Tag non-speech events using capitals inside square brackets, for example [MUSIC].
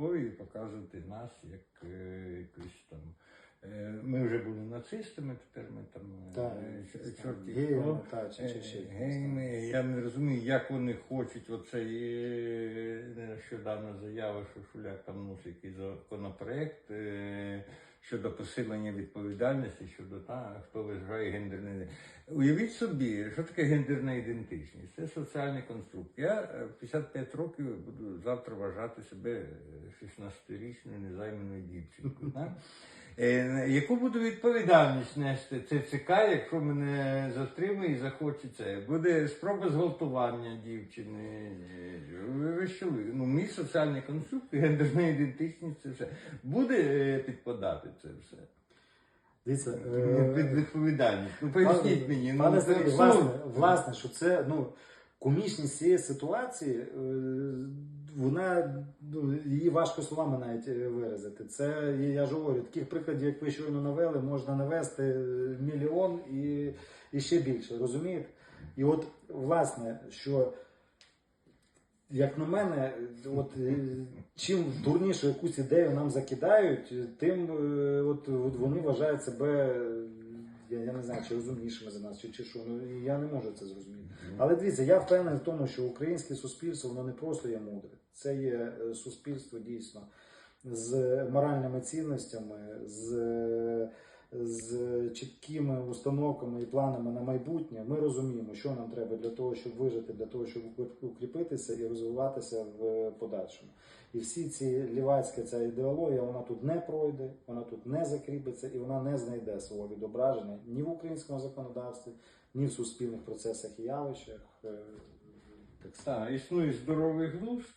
військові і показувати нас як е, якусь там. Е, Ми вже були нацистами, тепер ми там е, Так, чорті геями, та, чи- чи ще Е, геями. Я не розумію, як вони хочуть оцей нещодавно заява, що Шуляк там вносить якийсь законопроект щодо посилення відповідальності, щодо та, хто визграє гендерний. Уявіть собі, що таке гендерна ідентичність? Це соціальний конструкт. Я е, в 55 років буду завтра вважати себе е, 16-річною незайманою дівчинкою. Е, Яку буду відповідальність нести ЦЦК, якщо мене затримає і захоче це? Буде спроба зґвалтування дівчини. Е, Ви, що? Ну, мій соціальний конструкт, [LAUGHS] гендерна ідентичність, це все. Буде е, підпадати це все. Дивіться, Під відповідальність. Ну поясніть мені. Ну, це власне, власне, що це ну, комічність цієї ситуації, е, вона ну, її важко словами навіть е, виразити. Це я ж говорю, таких прикладів, як ви щойно навели, можна навести мільйон і, і ще більше. Розумієте? І от, власне, що. Як на мене, от е, чим дурнішу якусь ідею нам закидають, тим е, от, вони вважають себе, е, я, я не знаю, чи розумнішими за нас, чи, чи що. Ну я не можу це зрозуміти. Але дивіться, я впевнений в тому, що українське суспільство воно не просто є мудре, це є е, суспільство дійсно з моральними цінностями, з, з чіткими установками і планами на майбутнє. Ми розуміємо, що нам треба для того, щоб вижити, для того, щоб укріпитися і розвиватися в подальшому. І всі ці лівацька ця ідеологія, вона тут не пройде, вона тут не закріпиться і вона не знайде свого відображення ні в українському законодавстві, ні в суспільних процесах і явищах. Е, Так. Існує здоровий глузд,